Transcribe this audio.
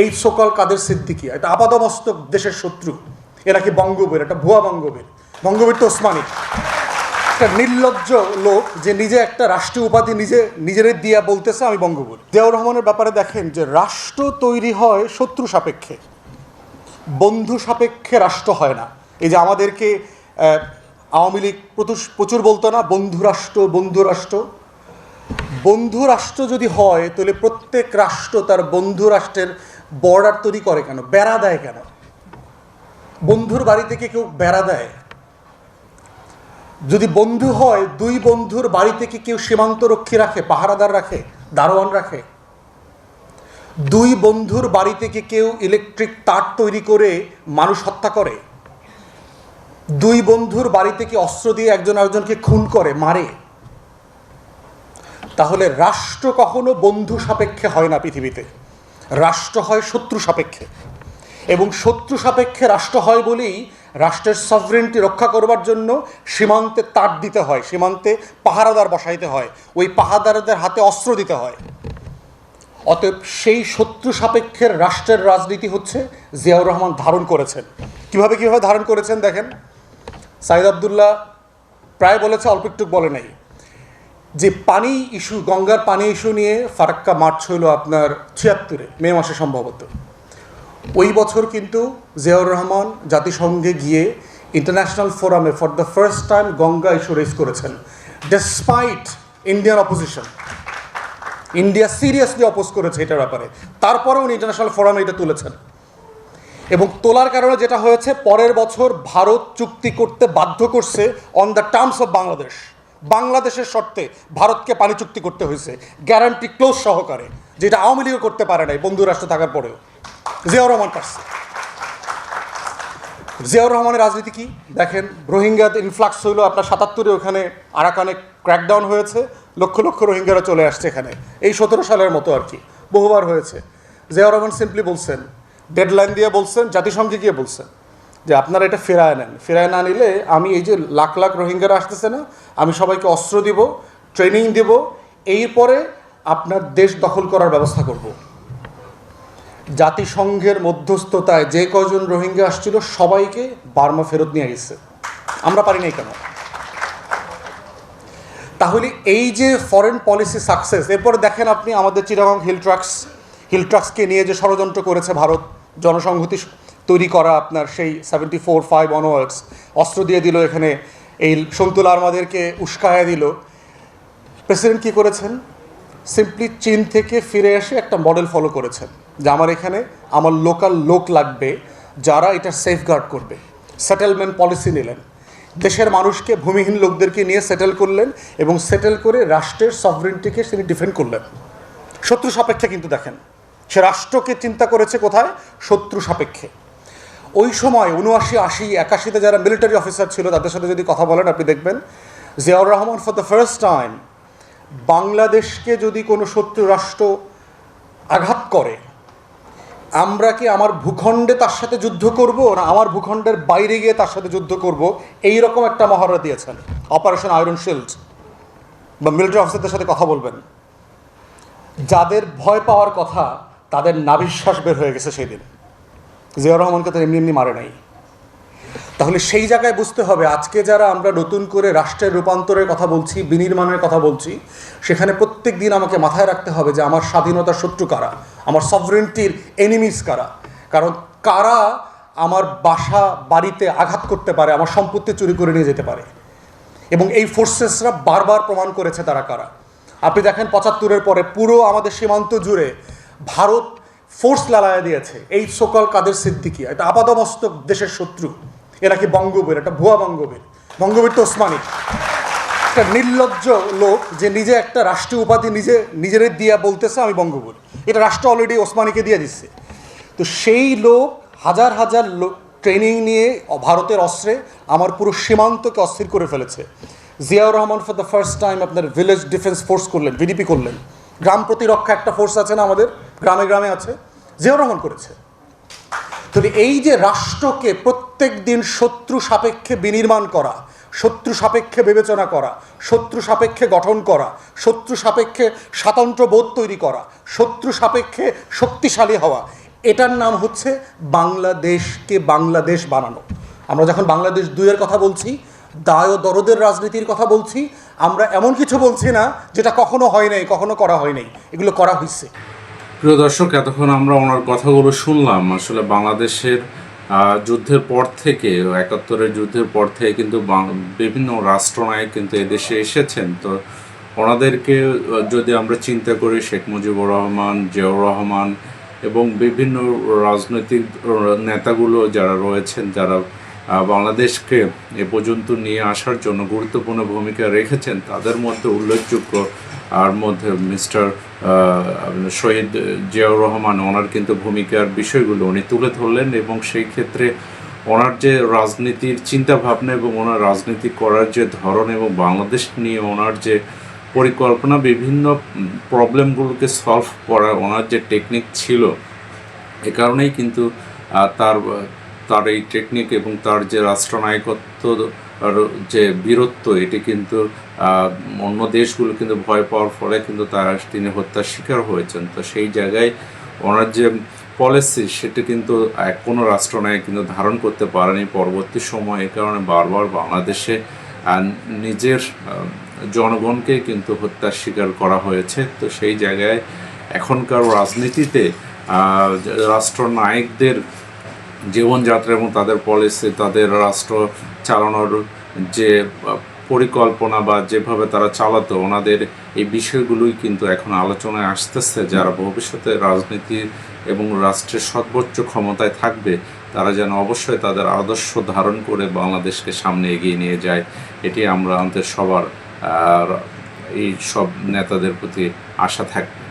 এই সকল কাদের সিদ্দিকি? এটা আপাদমস্তক দেশের শত্রু। এরা কি বঙ্গবীর? এটা ভুয়া বঙ্গবীর। বঙ্গবীর তো ওসমানী। একটা নির্লজ্জ লোক যে নিজে একটা রাষ্ট্রীয় উপাধি নিজে, নিজের দিয়া বলতেছে, আমি বঙ্গবীর। জিয়াউর রহমানের ব্যাপারে দেখেন যে রাষ্ট্র তৈরি হয় শত্রু সাপেক্ষে। বন্ধু সাপেক্ষে রাষ্ট্র হয় না। এই যে আমাদেরকে আওয়ামী লীগ প্রচুর বলতো না, বন্ধু রাষ্ট্র বন্ধু রাষ্ট্র। বন্ধু রাষ্ট্র যদি হয়, তাহলে প্রত্যেক রাষ্ট্র তার বন্ধু রাষ্ট্রের বর্ডার তৈরি করে কেন? বেড়া দেয় কেন? বন্ধুর বাড়ি থেকে কেউ বেড়া দেয়? যদি বন্ধু হয়, দুই বন্ধুর বাড়ি থেকে কেউ সীমান্ত রক্ষী রাখে, পাহারাদার রাখে, দারোয়ান রাখে? দুই বন্ধুর বাড়ি থেকে কেউ ইলেকট্রিক তার তৈরি করে মানুষ হত্যা করে? দুই বন্ধুর বাড়ি থেকে অস্ত্র দিয়ে একজন আরেকজনকে খুন করে, মারে? তাহলে রাষ্ট্র কখনো বন্ধু সাপেক্ষে হয় না পৃথিবীতে। রাষ্ট্র হয় শত্রু সাপেক্ষে। এবং শত্রু সাপেক্ষে রাষ্ট্র হয় বলেই রাষ্ট্রের সভরেন্টি রক্ষা করবার জন্য সীমান্তে তার দিতে হয়, সীমান্তে পাহারাদার বসাইতে হয়, ওই পাহারাদারদের হাতে অস্ত্র দিতে হয়। অতএব সেই শত্রু সাপেক্ষের রাষ্ট্রের রাজনীতি হচ্ছে জিয়াউর রহমান ধারণ করেছেন। কীভাবে কীভাবে ধারণ করেছেন দেখেন? সাইদ আবদুল্লাহ প্রায় বলেছে, অল্প একটু বলে নাই। যে পানি ইস্যু, গঙ্গার পানি ইস্যু নিয়ে ফারাক্কা মার্চ হইল আপনার ছিয়াত্তরে, মে মাসে সম্ভবত। ওই বছর কিন্তু জিয়াউর রহমান জাতিসংঘে গিয়ে ইন্টারন্যাশনাল ফোরামে for the first time Ganga issue raise করেছেন despite Indian opposition India seriously oppose করেছে এটার ব্যাপারে। তারপরেও উনি ইন্টারন্যাশনাল ফোরামে এটা তুলেছেন। এবং তোলার কারণে যেটা হয়েছে, পরের বছর ভারত চুক্তি করতে বাধ্য করছে on the terms of Bangladesh বাংলাদেশের শর্তে ভারতকে পানি চুক্তি করতে হয়েছে গ্যারান্টি ক্লোজ সহকারে, যেটা আওয়ামী লীগও করতে পারে নাই বন্ধু রাষ্ট্র থাকার পরেও। জিয়াউর রহমান পারছে। জিয়াউর রহমানের রাজনীতি কি? দেখেন, রোহিঙ্গাদের ইনফ্লাক্স হইল, আপনার সাতাত্তরে ওখানে আরাকানে ক্র্যাকডাউন হয়েছে, লক্ষ লক্ষ রোহিঙ্গারা চলে আসছে এখানে। এই সতেরো সালের মতো আর কি, বহুবার হয়েছে। জিয়াউর রহমান সিম্পলি বলছেন ডেডলাইন দিয়ে বলছেন, জাতিসংঘে গিয়ে বলছেন। যে আপনারা এটা ফেরায় নেন। ফেরায় না নিলে আমি এই যে লাখ লাখ রোহিঙ্গারা আসতেছে না, আমি সবাইকে অস্ত্র দিব, ট্রেনিং দেব, এরপরে আপনার দেশ দখল করার ব্যবস্থা করব। জাতিসংঘের মধ্যস্থতায় যে কজন রোহিঙ্গা আসছিল সবাইকে বার্মা ফেরত নিয়ে গেছে। আমরা পারি নাই কেন? তাহলে এই যে ফরেন পলিসি সাকসেস এরপরে দেখেন আপনি আমাদের চিরাগং হিল ট্রাক্স হিল ট্রাক্সকে নিয়ে যে ষড়যন্ত্র করেছে ভারত, জনসংহতি তৈরি করা আপনার সেই সেভেন্টি ফোর ফাইভ অনওয়ার্ডস অস্ত্র দিয়ে দিল এখানে। এই সন্তুল আর্মাদেরকে উস্কায়া দিল। প্রেসিডেন্ট কী করেছেন? সিম্পলি চীন থেকে ফিরে এসে একটা মডেল ফলো করেছেন, যে আমার এখানে আমার লোকাল লোক লাগবে, যারা এটা সেফগার্ড করবে। সেটেলমেন্ট পলিসি নিলেন। দেশের মানুষকে, ভূমিহীন লোকদেরকে নিয়ে সেটেল করলেন এবং সেটেল করে রাষ্ট্রের সভরেন্টিকে তিনি ডিফেন্ড করলেন। শত্রু সাপেক্ষে কিন্তু দেখেন, সে রাষ্ট্রকে চিন্তা করেছে কোথায়? শত্রু সাপেক্ষে। ওই সময় উনআশি, আশি, একাশিতে যারা মিলিটারি অফিসার ছিল, তাদের সাথে যদি কথা বলেন, আপনি দেখবেন Ziaur Rahman for the first time বাংলাদেশকে যদি কোনো শত্রু রাষ্ট্র আঘাত করে, আমরা কি আমার ভূখণ্ডে তার সাথে যুদ্ধ করব, না আমার ভূখণ্ডের বাইরে গিয়ে তার সাথে যুদ্ধ করব? এই রকম একটা মহড়া দিয়েছেন। অপারেশন আয়রন শিল্ড বা মিলিটারি অফিসারদের সাথে কথা বলবেন। যাদের ভয় পাওয়ার কথা, তাদের নাবিশ্বাস বের হয়ে গেছে সেই সেদিন জিয়াউর রহমানকে তো এমনি এমনি মারে নাই। তাহলে সেই জায়গায় বুঝতে হবে, আজকে যারা আমরা নতুন করে রাষ্ট্রের রূপান্তরের কথা বলছি, বিনির্মাণের কথা বলছি, সেখানে প্রত্যেক দিন আমাকে মাথায় রাখতে হবে যে আমার স্বাধীনতার শত্রু কারা? আমার সভরেন্টির এনিমিস কারা? কারণ কারা আমার বাসা, বাড়িতে আঘাত করতে পারে, আমার সম্পত্তি চুরি করে নিয়ে যেতে পারে। এবং এই ফোর্সেসরা বারবার প্রমাণ করেছে তারা কারা। আপনি দেখেন পঁচাত্তরের পরে পুরো আমাদের সীমান্ত জুড়ে ভারত ফোর্স লালায় দিয়েছে। এই সকল কাদের সিদ্দিকি? এটা আপাদমস্তক দেশের শত্রু। এরা কি বঙ্গবীর, এটা ভুয়া বঙ্গবীর। বঙ্গবীর তো ওসমানী। একটা নির্লজ্জ লোক যে নিজে একটা রাষ্ট্রীয় উপাধি নিজে, নিজের দিয়া বলতেছে, আমি বঙ্গবীর। এটা রাষ্ট্র অলরেডি ওসমানীকে দিয়ে দিচ্ছে তো সেই লোক হাজার হাজার লোক ট্রেনিং নিয়ে ভারতের অস্ত্রে আমার পুরো সীমান্তকে অস্থির করে ফেলেছে। Ziaur Rahman for the first time আপনার ভিলেজ ডিফেন্স ফোর্স করলেন ভিডিপি করলেন। গ্রাম প্রতিরক্ষা একটা ফোর্স আছে না আমাদের? গ্রামে গ্রামে আছে, জিয়াউর রহমান করেছে। তবে এই যে রাষ্ট্রকে প্রত্যেক দিন শত্রু সাপেক্ষে বিনির্মাণ করা, শত্রু সাপেক্ষে বিবেচনা করা, শত্রু সাপেক্ষে গঠন করা, শত্রু সাপেক্ষে স্বাতন্ত্র বোধ তৈরি করা, শত্রু সাপেক্ষে শক্তিশালী হওয়া, এটার নাম হচ্ছে বাংলাদেশকে বাংলাদেশ বানানো। আমরা যখন বাংলাদেশ দুইয়ের কথা বলছি, দায় ও দরদের রাজনীতির কথা বলছি, আমরা এমন কিছু বলছি না যেটা কখনো হয় নাই, কখনো করা হয় নাই। এগুলো করা হয়েছে প্রিয় দর্শক, এতক্ষণ আমরা ওনার কথাগুলো শুনলাম। আসলে বাংলাদেশের যুদ্ধের পর থেকে, একাত্তরের যুদ্ধের পর থেকে কিন্তু বিভিন্ন রাষ্ট্রনায়ক কিন্তু এদেশে এসেছেন। তো ওনাদেরকে যদি আমরা চিন্তা করি, শেখ মুজিবুর রহমান, জিয়াউর রহমান এবং বিভিন্ন রাজনৈতিক নেতাগুলো যারা রয়েছেন, যারা বাংলাদেশকে এ পর্যন্ত নিয়ে আসার জন্য গুরুত্বপূর্ণ ভূমিকা রেখেছেন, তাদের মধ্যে উল্লেখযোগ্য আর মধ্যে মিস্টার শহীদ জিয়াউর রহমান, ওনার কিন্তু ভূমিকার বিষয়গুলো উনি তুলে ধরলেন এবং সেই ক্ষেত্রে ওনার যে রাজনীতির চিন্তা ভাবনা এবং ওনার রাজনীতি করার যে ধরন এবং বাংলাদেশ নিয়ে ওনার যে পরিকল্পনা, বিভিন্ন প্রবলেমগুলোকে সলভ করা ওনার যে টেকনিক ছিল, এ কারণেই কিন্তু তার তার এই টেকনিক এবং তার যে রাষ্ট্রনায়কত্ব যে বীরত্ব, এটি কিন্তু অন্য দেশগুলো কিন্তু ভয় পাওয়ার ফলে কিন্তু তারা তিনি হত্যার শিকার হয়েছেন। তো সেই জায়গায় ওনার যে পলিসি সেটা কিন্তু এক কোনো রাষ্ট্রনায়ক কিন্তু ধারণ করতে পারেনি পরবর্তী সময়ে। কারণে বারবার বাংলাদেশে নিজের জনগণকে কিন্তু হত্যার শিকার করা হয়েছে। তো সেই জায়গায় এখনকার রাজনীতিতে রাষ্ট্রনায়কদের জীবনযাত্রা এবং তাদের পলিসি তাদের রাষ্ট্র চালানোর যে পরিকল্পনা বা যেভাবে তারা চালাতো, ওনাদের এই বিষয়গুলোই কিন্তু এখন আলোচনায় আসতেছে। যারা ভবিষ্যতে রাজনীতি এবং রাষ্ট্রের সর্বোচ্চ ক্ষমতায় থাকবে, তারা যেন অবশ্যই তাদের আদর্শ ধারণ করে বাংলাদেশকে সামনে এগিয়ে নিয়ে যায়। এটি আমরা আমাদের সবার এই সব নেতাদের প্রতি আশা থাকবে।